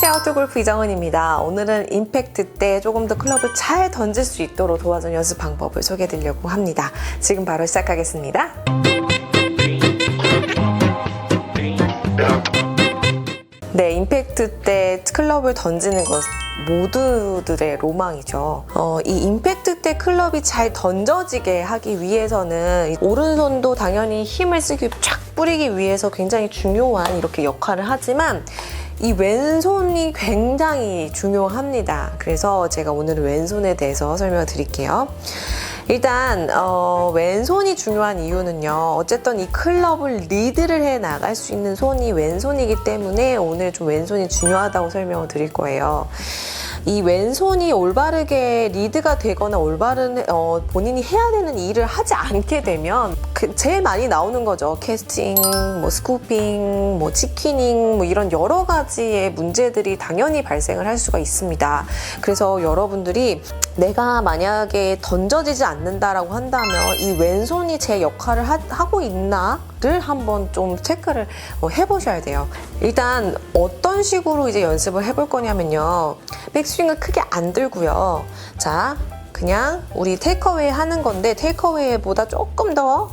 안녕하세요. 아웃골프 이정은입니다. 오늘은 임팩트 때 조금 더 클럽을 잘 던질 수 있도록 도와주는 연습 방법을 소개해 드리려고 합니다. 지금 바로 시작하겠습니다. 네, 임팩트 때 클럽을 던지는 것 모두들의 로망이죠. 어, 이 임팩트 때 클럽이 잘 던져지게 하기 위해서는 오른손도 당연히 힘을 쓰기 쫙 뿌리기 위해서 굉장히 중요한 이렇게 역할을 하지만 이 왼손이 굉장히 중요합니다. 그래서 제가 오늘은 왼손에 대해서 설명을 드릴게요. 일단 어, 왼손이 중요한 이유는요. 어쨌든 이 클럽을 리드를 해 나갈 수 있는 손이 왼손이기 때문에 오늘 좀 왼손이 중요하다고 설명을 드릴 거예요. 이 왼손이 올바르게 리드가 되거나 올바른 어, 본인이 해야 되는 일을 하지 않게 되면 그 제일 많이 나오는 거죠. 캐스팅, 뭐 스쿠핑, 뭐 치키닝, 뭐 이런 여러 가지의 문제들이 당연히 발생을 할 수가 있습니다. 그래서 여러분들이 내가 만약에 던져지지 않는다라고 한다면 이 왼손이 제 역할을 하, 고 있나를 한번 좀 체크를 어, 해보셔야 돼요. 일단 어떤 식으로 이제 연습을 해볼 거냐면요. 백스 윙을 크게 안 들고요. 자, 그냥 우리 테이크어웨이 하는 건데 테이크어웨이보다 조금 더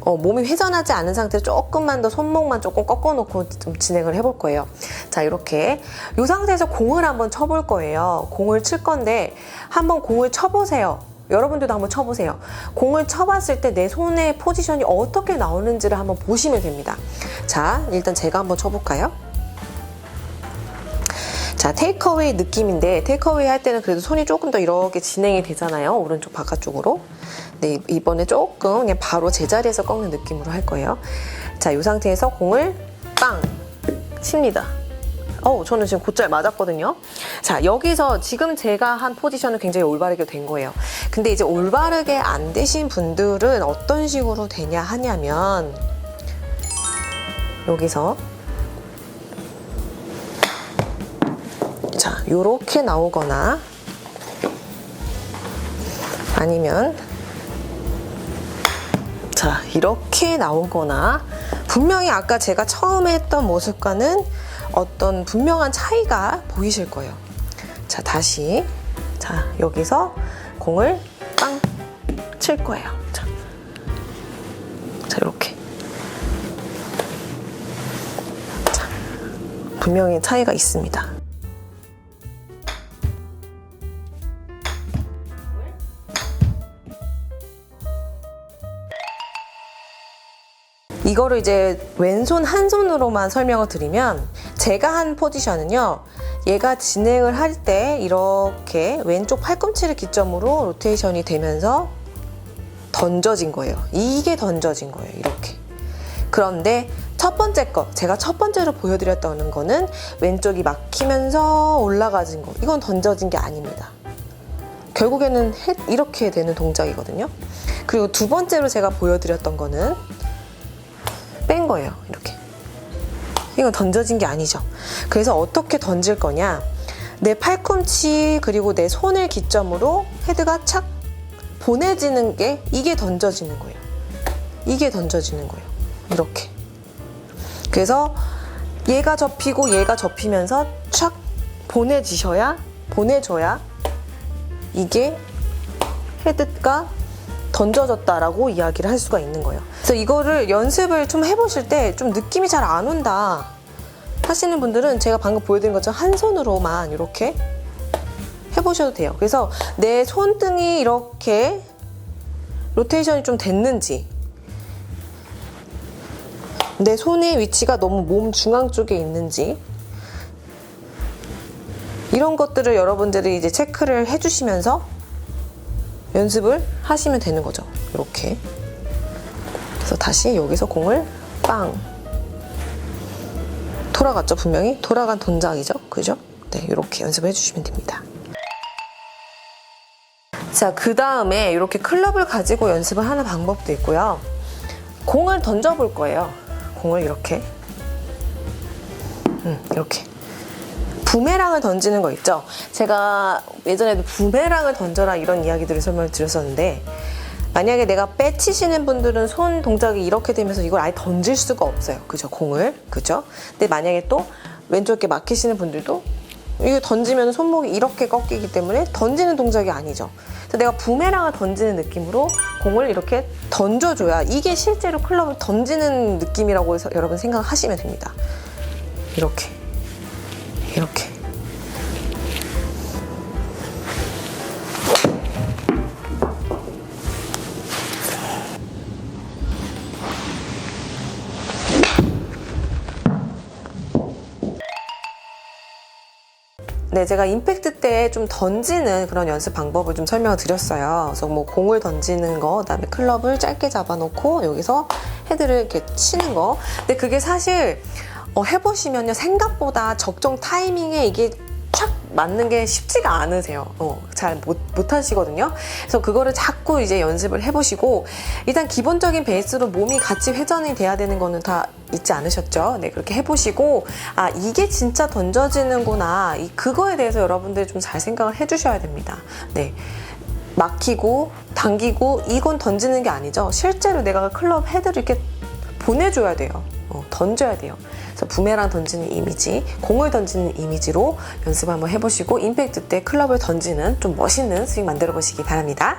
어, 몸이 회전하지 않은 상태에서 조금만 더 손목만 조금 꺾어놓고 좀 진행을 해볼 거예요. 자, 이렇게. 이 상태에서 공을 한번 쳐볼 거예요. 공을 칠 건데, 한번 공을 쳐보세요. 여러분들도 한번 쳐보세요. 공을 쳐봤을 때 내 손의 포지션이 어떻게 나오는지를 한번 보시면 됩니다. 자, 일단 제가 한번 쳐볼까요? 자, 테이크어웨이 느낌인데, 테이크어웨이 할 때는 그래도 손이 조금 더 이렇게 진행이 되잖아요. 오른쪽 바깥쪽으로. 네, 이번에 조금 그냥 바로 제자리에서 꺾는 느낌으로 할 거예요. 자, 이 상태에서 공을 빵! 칩니다. 어우, 저는 지금 곧잘 맞았거든요. 자, 여기서 지금 제가 한 포지션은 굉장히 올바르게 된 거예요. 근데 이제 올바르게 안 되신 분들은 어떤 식으로 되냐 하냐면, 여기서 자, 요렇게 나오거나 아니면 자, 이렇게 나오거나 분명히 아까 제가 처음에 했던 모습과는 어떤 분명한 차이가 보이실 거예요. 자, 다시 자, 여기서 공을 빵 칠 거예요. 자. 자, 이렇게. 자, 분명히 차이가 있습니다. 이거를 이제 왼손 한 손으로만 설명을 드리면 제가 한 포지션은요. 얘가 진행을 할 때 이렇게 왼쪽 팔꿈치를 기점으로 로테이션이 되면서 던져진 거예요. 이게 던져진 거예요. 이렇게. 그런데 첫 번째 거, 제가 첫 번째로 보여드렸던 거는 왼쪽이 막히면서 올라가진 거. 이건 던져진 게 아닙니다. 결국에는 이렇게 되는 동작이거든요. 그리고 두 번째로 제가 보여드렸던 거는 뺀 거예요. 이렇게. 이건 던져진 게 아니죠. 그래서 어떻게 던질 거냐. 내 팔꿈치 그리고 내 손을 기점으로 헤드가 착 보내지는 게 이게 던져지는 거예요. 이게 던져지는 거예요. 이렇게. 그래서 얘가 접히고 얘가 접히면서 착 보내지셔야 보내줘야 이게 헤드가 던져졌다라고 이야기를 할 수가 있는 거예요. 그래서 이거를 연습을 좀 해보실 때 좀 느낌이 잘 안 온다 하시는 분들은 제가 방금 보여드린 것처럼 한 손으로만 이렇게 해보셔도 돼요. 그래서 내 손등이 이렇게 로테이션이 좀 됐는지 내 손의 위치가 너무 몸 중앙 쪽에 있는지 이런 것들을 여러분들이 이제 체크를 해주시면서 연습을 하시면 되는 거죠. 이렇게. 그래서 다시 여기서 공을 빵. 돌아갔죠, 분명히? 돌아간 동작이죠. 그죠? 네, 이렇게 연습을 해주시면 됩니다. 자, 그 다음에 이렇게 클럽을 가지고 연습을 하는 방법도 있고요. 공을 던져 볼 거예요. 공을 이렇게. 음, 이렇게. 부메랑을 던지는 거 있죠? 제가 예전에도 부메랑을 던져라 이런 이야기들을 설명을 드렸었는데 만약에 내가 빼치시는 분들은 손 동작이 이렇게 되면서 이걸 아예 던질 수가 없어요. 그죠? 공을. 그죠? 근데 만약에 또 왼쪽 이렇게 막히시는 분들도 이게 던지면 손목이 이렇게 꺾이기 때문에 던지는 동작이 아니죠. 그래서 내가 부메랑을 던지는 느낌으로 공을 이렇게 던져줘야 이게 실제로 클럽을 던지는 느낌이라고 여러분 생각하시면 됩니다. 이렇게 이렇게 네, 제가 임팩트 때 좀 던지는 그런 연습 방법을 좀 설명을 드렸어요. 그래서 뭐 공을 던지는 거, 그다음에 클럽을 짧게 잡아놓고 여기서 헤드를 이렇게 치는 거. 근데 그게 사실 어, 해보시면요 생각보다 적정 타이밍에 이게 촥 맞는 게 쉽지가 않으세요. 어, 잘 못, 못 하시거든요. 그래서 그거를 자꾸 이제 연습을 해보시고, 일단 기본적인 베이스로 몸이 같이 회전이 돼야 되는 거는 다 잊지 않으셨죠? 네, 그렇게 해보시고, 아, 이게 진짜 던져지는구나. 이, 그거에 대해서 여러분들이 좀잘 생각을 해주셔야 됩니다. 네. 막히고, 당기고, 이건 던지는 게 아니죠. 실제로 내가 클럽 헤드를 이렇게 보내줘야 돼요. 어, 던져야 돼요. 부메랑 던지는 이미지, 공을 던지는 이미지로 연습 한번 해보시고 임팩트 때 클럽을 던지는 좀 멋있는 스윙 만들어 보시기 바랍니다.